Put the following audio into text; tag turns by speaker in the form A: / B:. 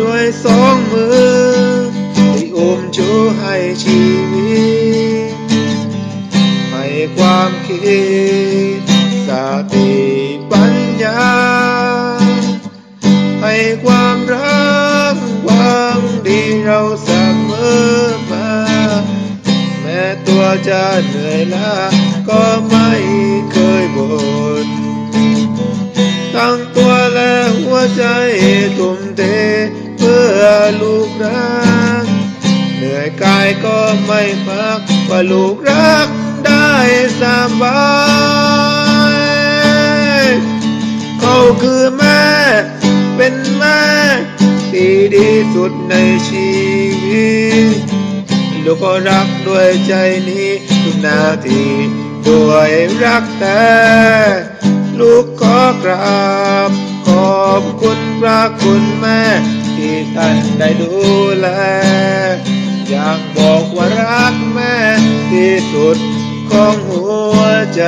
A: ด้วยสองมือที่อุ้มชูให้ชีวิต ให้ความคิดสติปัญญา ให้ความรักหวังดีเราเสมอมา แม้ตัวจะเหนื่อยล้าก็ไม่เคยบ่นทั้งตัวและหัวใจทุ่มเท รัก เหนื่อยกายก็ไม่พักว่าลูกรักได้สบายเขาคือแม่ เป็นแม่ที่ดีสุดในชีวิต ลูกก็รักด้วยใจนี้ทุกนาทีด้วยรักแต่ลูกขอกราบขอบคุณพระคุณแม่ ท่านได้ดูแล อยากบอกว่ารักแม่ที่สุดของหัวใจ